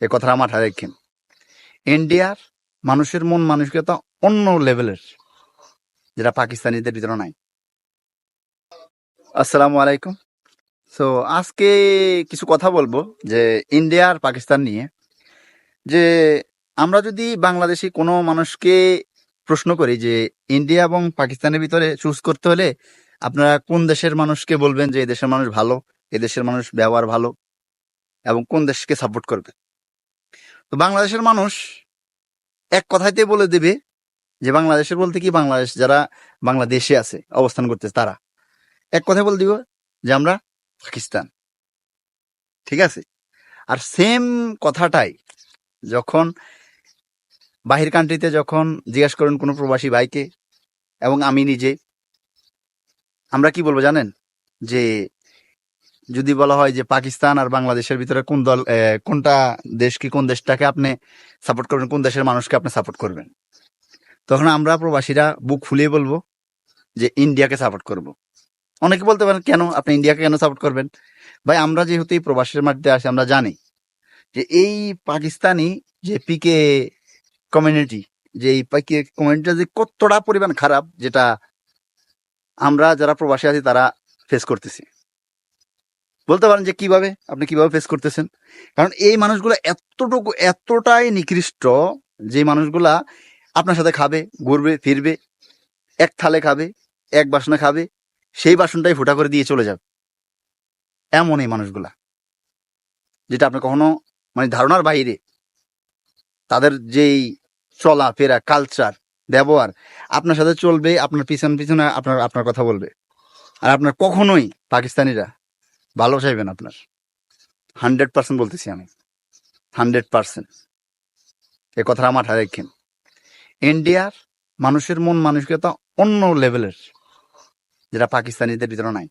এ কথাটা মাথায় রাখেন। ইন্ডিয়ার মানুষের মন মানসিকতা অন্য লেভেলের, যেটা পাকিস্তানিদের ভিতরে নাই। আসসালামু আলাইকুম। সো আজকে কিছু কথা বলব যে ইন্ডিয়া আর পাকিস্তান নিয়ে। যে আমরা যদি বাংলাদেশি কোনো মানুষকে প্রশ্ন করি যে ইন্ডিয়া এবং পাকিস্তানের ভিতরে চুজ করতে হলে আপনারা কোন দেশের মানুষকে বলবেন যে এই দেশের মানুষ ভালো এই দেশের মানুষ ব্যবহার ভালো এবং কোন দেশকে সাপোর্ট করবে? তো বাংলাদেশের মানুষ এক কথাইতে বলে দেবে যে বাংলাদেশের বলতে কি বাংলাদেশ যারা বাংলাদেশে আছে, অবস্থান করতেছে, তারা। এক কথায় বলে দিব যে আমরা পাকিস্তান। ঠিক আছে? আর সেম কথাটাই, যখন বাহির কান্ট্রিতে যখন জিজ্ঞাসা করেন কোনো প্রবাসী ভাইকে, এবং আমি নিজে, আমরা কি বলব জানেন? যে যদি বলা হয় যে পাকিস্তান আর বাংলাদেশের ভিতরে কোন দল কোনটা দেশ কি, কোন দেশটাকে আপনি সাপোর্ট করবেন, কোন দেশের মানুষকে আপনি সাপোর্ট করবেন? তখন আমরা প্রবাসীরা বুক ফুলিয়ে বলব যে ইন্ডিয়াকে সাপোর্ট করব। অনেকে বলতে পারেন, কেন? আপনি ইন্ডিয়াকে কেন সাপোর্ট করবেন? ভাই, আমরা যেহেতু এই প্রবাসের মাটিতে আসি আমরা জানি যে এই পাকিস্তানি যে পিকে কমিউনিটি যে এই পিকে কমিউনিটিটা যে কতটা পরিমাণ খারাপ, যেটা আমরা যারা প্রবাসী আছি, তারা ফেস করতেছি। বলতে পারেন যে কীভাবে, আপনি কীভাবে ফেস করতেছেন? কারণ এই মানুষগুলো এতটুকু, এতটাই নিকৃষ্ট যে মানুষগুলা আপনার সাথে খাবে, ঘুরবে, ফিরবে, এক থালে খাবে, এক বাসনে খাবে, সেই বাসনটাই ফুটা করে দিয়ে চলে যাবে। এমন এই মানুষগুলা। যেটা আপনি কখনো মানে ধারণার বাইরে, তাদের যেই চলা, ফেরা কালচার ব্যবহার, আপনার সাথে চলবে, আপনার পিছন পিছনে আপনার আপনার কথা বলবে। আর আপনার কখনোই পাকিস্তানিরা ভালো চাইবেন আপনার। হান্ড্রেড পার্সেন্ট বলতেছি আমি। Hundred percent. এ কথাটা মাথায় রাখেন। ইন্ডিয়ার মানুষের মন, মানসিকতা অন্য লেভেলের, যেটা পাকিস্তানিদের ভিতরে নাই।